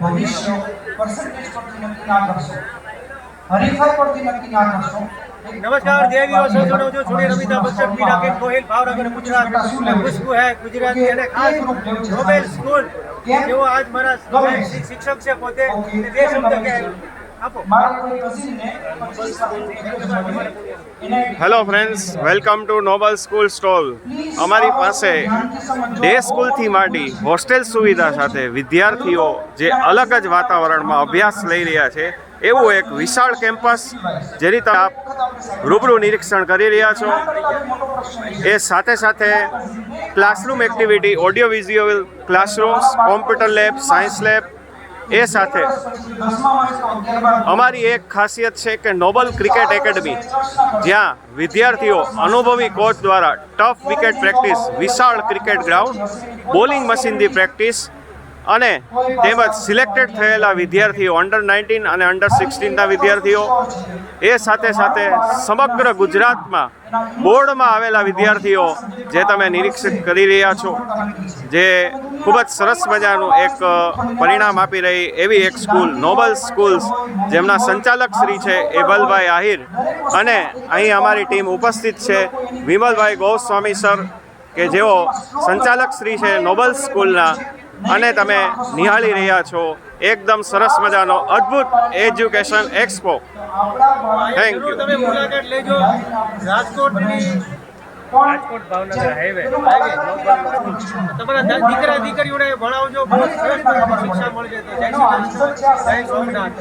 ભવિષ્ય પર્સન્ટેજ પરથી નક્કી ના કરશો. હરીફાઈ પરથી નક્કી ના કરશો. નમસ્કાર દેવીઓ સજ્જનો જો છોડી રમિતા બચ્ચન મીરાબેન ગોહિલ ભાવનગર ગુજરાત ખુશ્બુ હે ગુજરાતી અને ખાસ નોબેલ સ્કૂલ. જેઓ આજ મારા શિક્ષક છે પોતે. તે શબ્દ કે આપો. મારા કોઈ કઝિનને 25 lakh hello friends welcome to Noble school stall અમારી પાસે ડે સ્કૂલથી માંડી હોસ્ટેલ સુવિધા સાથે વિદ્યાર્થીઓ જે અલગ જ વાતાવરણમાં અભ્યાસ લઈ રહ્યા છે, એવું એક વિશાળ કેમ્પસ જેની તમે આપ રૂબરૂ નિરીક્ષણ કરી રહ્યા છો. એ સાથે સાથે classroom activity, audio visual, classrooms, computer lab, science lab એ સાથે અમારી એક ખાસિયત છે કે નોબલ ક્રિકેટ એકેડમી, જ્યાં વિદ્યાર્થીઓ, અનુભવી કોચ દ્વારા ટફ વિકેટ પ્રેક્ટિસ, વિશાળ ક્રિકેટ ગ્રાઉન્ડ, બોલિંગ મશીનથી પ્રેક્ટિસ અને તેમજ સિલેક્ટેડ થયેલા વિદ્યાર્થીઓ અંડર નાઇન્ટીન અને અંડર સિક્સટીનના વિદ્યાર્થીઓ, એ સાથે સાથે સમગ્ર ગુજરાતમાં બોર્ડમાં આવેલા વિદ્યાર્થીઓ જે તમે નિરીક્ષિત કરી રહ્યા છો, જે ખૂબ જ સરસ મજાનું એક પરિણામ આપી રહી એવી એક સ્કૂલ, નોબલ સ્કૂલ્સ, જેમના સંચાલક શ્રી છે એબલભાઈ આહિર. અને અહીં અમારી ટીમ ઉપસ્થિત છે વિમલભાઈ ગોસ્વામી સર, કે જેઓ સંચાલક શ્રી છે નોબલ સ્કૂલના અને તમે નિહાળી રહ્યા છો એકદમ સરસ મજાનો અદ્ભુત એજ્યુકેશન એક્સપો. થેન્ક યુ તમે મુલાકાત લેજો. રાજકોટની રાજકોટ ભાવનગર હાઈવે તમારા દીકરા દીકરીઓને ભણાવજો. બહુ સરસ મજાની શિક્ષા મળશે તો જય શ્રી કૃષ્ણ. જય સોમનાથ